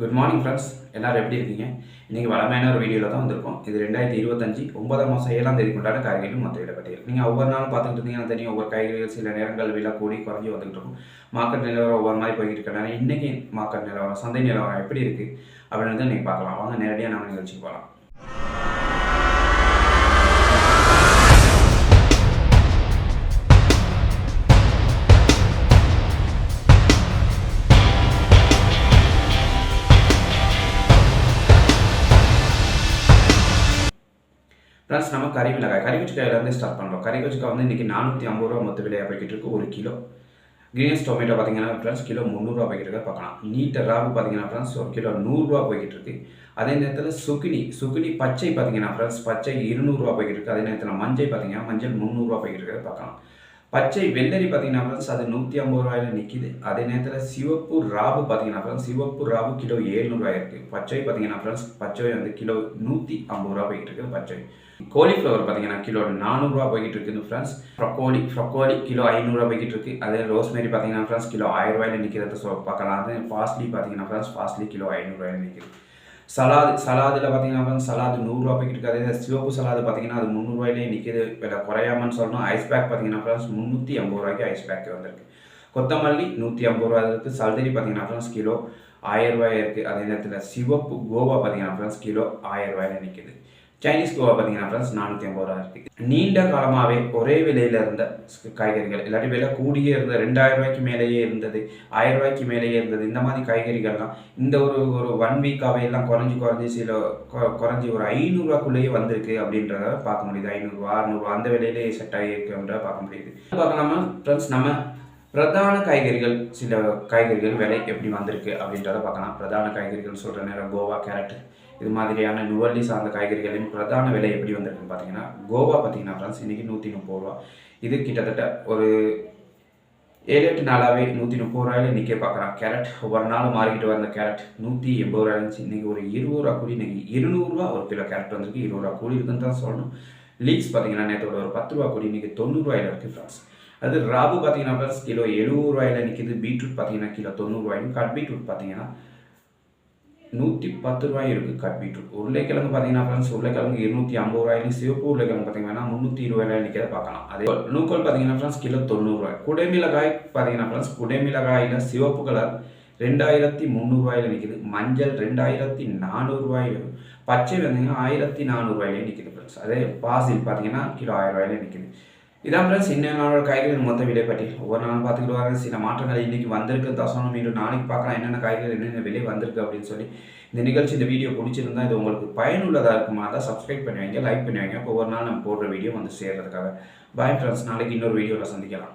Good morning friends எல்லோரும் எப்படி இருக்கீங்க? இன்றைக்கி வளமையான ஒரு வீடியோவில் தான் வந்திருக்கோம். இது ரெண்டாயிரத்தி இருபத்தஞ்சி ஒன்பதாம் மாதம் ஏழாம் தேதி கொண்டாட காய்கறிகள் மொத்த இடப்பட்டியல் நீங்கள் ஒவ்வொரு நாளும் பார்த்துக்கிட்டு இருந்தீங்கன்னா தெரியும் ஒவ்வொரு காய்கறிகள் சில நேரங்கள் விலை கூடி குறைஞ்சி வந்துகிட்டு இருக்கும். மார்க்கெட் நிலவரம் ஒவ்வொரு மாதிரி போய்கிட்டு இருக்கனால இன்றைக்கி மார்க்கெட் நிலவரம் சந்தை நிலவரம் எப்படி இருக்குது அப்படின்னு நீங்கள் பார்க்கலாம். வாங்க நேரடியாக நம்ம நிகழ்ச்சிக்கு போகலாம். ப்ளஸ் நம்ம கறி மிளகாய் கறி ஸ்டார்ட் பண்ணுறோம் கறி வந்து இன்றைக்கி நானூற்றி ஐம்பது ரூபா மொத்த விலையாக போய்கிட்டு இருக்கு. ஒரு கிலோ. கிரீன்ஸ் டொமேட்டோ பார்த்தீங்கன்னா ஃப்ரெண்ட்ஸ் கிலோ முந்நூறுரூவா போய்கிட்டு இருக்க பார்க்கலாம். நீட்ட ராவு பார்த்தீங்கன்னா ஃப்ரெண்ட்ஸ் ஒரு கிலோ நூறுரூவா போய்கிட்டு இருக்கு. அதே நேரத்தில் சுக்கினி சுக்கினி பச்சை பார்த்தீங்கன்னா ஃப்ரெண்ட்ஸ் பச்சை இருநூறுவா போய்கிட்டு இருக்கு. அதே நேரத்தில் மஞ்சள் பார்த்தீங்கன்னா மஞ்சள் முந்நூறுரூவா போய்கிட்டு இருக்கிறத பார்க்கலாம். பச்சை வெள்ளரி பார்த்தீங்கன்னா ஃப்ரெண்ட்ஸ் அது நூற்றி ஐம்பது ரூபாயில நிற்கிது அதே நேரத்தில் சிவப்பு ராவு பார்த்தீங்கன்னா ஃப்ரெண்ட்ஸ் சிவப்பு ராவு கிலோ ஏழ்நூறுவா இருக்குது பச்சை பார்த்தீங்கன்னா ஃப்ரெண்ட்ஸ் பச்சை வந்து கிலோ நூற்றி ஐம்பது ரூபா போய்கிட்டு இருக்குது பச்சை. கோலிஃப்ளவர் பார்த்தீங்கன்னா கிலோ நானூறுரூவா போய்கிட்டு இருக்குது ஃப்ரெண்ட்ஸ் ஃப்ரக்கோலி ஃப்ரக்கோலி கிலோ ஐநூறுரூவா போய்கிட்டு இருக்குது அதே ரோஸ்மேரி பார்த்தீங்கன்னா ஃப்ரெண்ட்ஸ் கிலோ ஆயிரம் ரூபாயில நிற்கிறத பார்க்கலாம். அது ஃபாஸ்ட்லி பார்த்தீங்கன்னா ஃப்ரெண்ட்ஸ் ஃபாஸ்ட்லி கிலோ ஐநூறுரூவாயில் நிற்கிது சலாது சலாதில் பார்த்தீங்கன்னா ஃப்ரெண்ட்ஸ் சலாது நூறுரூவா போய்கிட்டு இருக்காது அதே சிவப்பு சலாது பார்த்தீங்கன்னா அது முந்நூறுரூவாயிலே நிற்கிது விலை குறையாமன்னு சொல்லணும். ஐஸ் பேக் பார்த்தீங்கன்னா ஃப்ரெண்ட்ஸ் முந்நூற்றி ஐம்பது ரூபாய்க்கு ஐஸ் பேக் வந்திருக்கு. கொத்தமல்லி நூற்றி ஐம்பது ரூபா இருக்குது சல்தரி பார்த்தீங்கன்னா ஃப்ரெண்ட்ஸ் கிலோ ஆயிரம் ரூபாய் இருக்குது அதே நேரத்தில் சிவப்பு கோவா பார்த்தீங்கன்னா ஃப்ரெண்ட்ஸ் கிலோ ஆயிரம் ரூபாயில் நிற்கிது சைனீஸ் கோவா பார்த்தீங்கன்னா ஃப்ரெண்ட்ஸ் நானூற்றி ஐம்பது ரூபா இருக்குது நீண்ட காலமாகவே ஒரே விலையில் இருந்த காய்கறிகள் இல்லாட்டி விலை கூடியே இருந்த ரெண்டாயிரம் ரூபாய்க்கு மேலேயே இருந்தது ஆயிரம் ரூபாய்க்கு மேலேயே இருந்தது. இந்த மாதிரி காய்கறிகள்லாம் இந்த ஒரு ஒரு ஒன் வீக்காகவே எல்லாம் குறைஞ்சி குறைஞ்சி சில கொ- குறைஞ்சி ஒரு ஐநூறுரூவாக்குள்ளேயே வந்திருக்கு அப்படின்றத பார்க்க முடியுது. ஐநூறுரூவா அறுநூறுவா அந்த விலையிலே செட் ஆகியிருக்குன்றத பார்க்க முடியுது. பார்க்கலாமா? ஃப்ரெண்ட்ஸ் நம்ம பிரதான காய்கறிகள் சில காய்கறிகள் விலை எப்படி வந்திருக்கு அப்படின்றத பார்க்கலாம். பிரதான காய்கறிகள் சொல்கிற நேரம் கோவா கேரட் இது மாதிரியான நுவல்லி சார்ந்த காய்கறிகளின் பிரதான விலை எப்படி வந்திருக்குன்னு பார்த்தீங்கன்னா கோவா பார்த்தீங்கன்னா ஃப்ரெண்ட்ஸ் இன்றைக்கி நூற்றி முப்பது ரூபா. இது கிட்டத்தட்ட ஒரு ஏழு எட்டு நாளாகவே நூற்றி முப்பது ரூபாயில இன்றைக்கே பார்க்குறான் கேரட் ஒவ்வொரு நாளும் மாறிக்கிட்டு வந்த கேரட் நூற்றி எண்பது ரூபா இருந்துச்சு. இன்றைக்கி ஒரு இருபது ரூபா கூடி இன்றைக்கி இருநூறுவா ஒரு கிலோ கேரட் வந்திருக்கு. இருபது ரூபா கூடி இருக்குன்னு தான் சொல்லணும். லீக்ஸ் பார்த்தீங்கன்னா நேற்றோட ஒரு பத்து ரூபா கூடி இன்றைக்கி தொண்ணூறுரூவாயில் இருக்குது ஃப்ரெண்ட்ஸ். அது ராபு பார்த்தீங்கன்னா ப்ளஸ் கிலோ எழுபது ரூபாயில நிற்கிது பீட்ரூட் பார்த்தீங்கன்னா கிலோ தொண்ணூறுரூவாயும் கட் பீட்ரூட் பார்த்தீங்கன்னா நூற்றி பத்து ரூபாய் இருக்குது கட் பீட்ரூட். உருளைக்கிழங்கு பார்த்தீங்கன்னா ஃப்ரெண்ட்ஸ் உருளைக்கிழங்கு இருநூற்றி ஐம்பது ரூபாயிலும். சிவப்பு உருளைக்கிழங்கு பார்த்தீங்கன்னா முந்நூற்றி இருபது நிற்கிறத பார்க்கலாம். அதே நூக்கோல் பார்த்தீங்கன்னா ஃப்ரெண்ட்ஸ் கிலோ தொண்ணூறுரூவாய் குடைமிளகாய் பார்த்தீங்கன்னா ஃப்ரெண்ட்ஸ் குடைமிளகாயில் சிவப்பு கலர் ரெண்டாயிரத்தி முந்நூறுரூவாயில் நிற்கிது மஞ்சள் ரெண்டாயிரத்தி நானூறுரூவாயிலும் பச்சை வெந்தயம் ஆயிரத்தி நானூறுரூவாயிலே நிற்கிது ஃப்ரெண்ட்ஸ் அதே பாசில் பார்த்தீங்கன்னா கிலோ ஆயிரம் ரூபாயிலே நிற்கிது இதான் ஃப்ரெண்ட்ஸ் இன்னொரு காய்கறிகள் காய்கறி மொத்த விலை பட்டியல் ஒவ்வொரு நாளும் பார்த்துக்கிட்டு வர சில மாற்றங்கள் இன்றைக்கி வந்திருக்கு. தசனம் மீண்டும் நாளைக்கு பார்க்கலாம். என்னென்ன காய்கறி என்னென்ன விலை வந்திருக்கு அப்படின்னு சொல்லி இந்த நிகழ்ச்சி இந்த வீடியோ பிடிச்சிருந்தா இது உங்களுக்கு பயனுள்ளதாக இருக்குமா? தான் சப்ஸ்கிரைப் பண்ணி வைங்க லைக் பண்ணி வைங்க. ஒவ்வொரு நாள் நம்ம போடுற வீடியோ வந்து சேர்கிறதுக்காக பாய் ஃப்ரெண்ட்ஸ் நாளைக்கு இன்னொரு வீடியோவில் சந்திக்கலாம்.